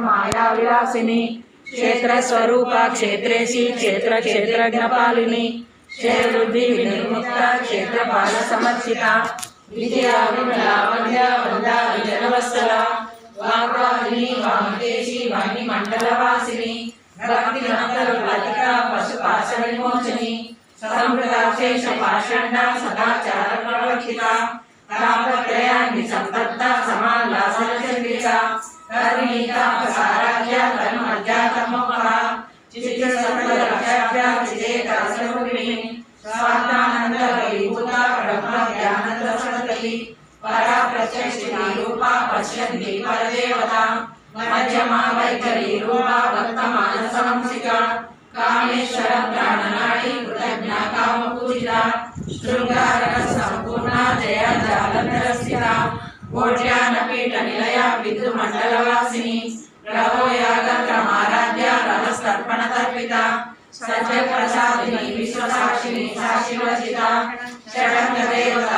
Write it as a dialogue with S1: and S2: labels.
S1: మాయా విలాసిని క్షేత్ర స్వరూప క్షేత్రేసి క్షేత్ర క్షేత్రజ్ఞపాలిని క్షేత్రవృద్ధి వినిర్ముక్త క్షేత్రపాల సమర్చిత విజయ లావణ్య వంద విజనవత్సల వాగ్వాహిని వామకేశి వాణి మండలవాసిని భక్తి గణపతిక పశు పాశ విమోచని సంప్రదాశేష పాషండ సదాచార ప్రవర్తిత తాపత్రయాన్ని చంద్రిక కరుణీత సారాధ్య కర్మజ్జాతమోహ చిత్త సకల రక్షాభ్య చిదేత సర్వగుణి స్వార్థానంద విభూత బ్రహ్మ జ్ఞాన దర్శనతలి పరా ప్రత్యక్షి రూప పశ్యంతి కోట్యాన పీఠ నిలయ విద్యు మండల వాసిని రవోయాగంత్రమారాధ్య రహస్తర్పణ తర్పిత సత్య ప్రసాదిని విశ్వసాక్షిని సాక్షి వచిత షడంగ దేవత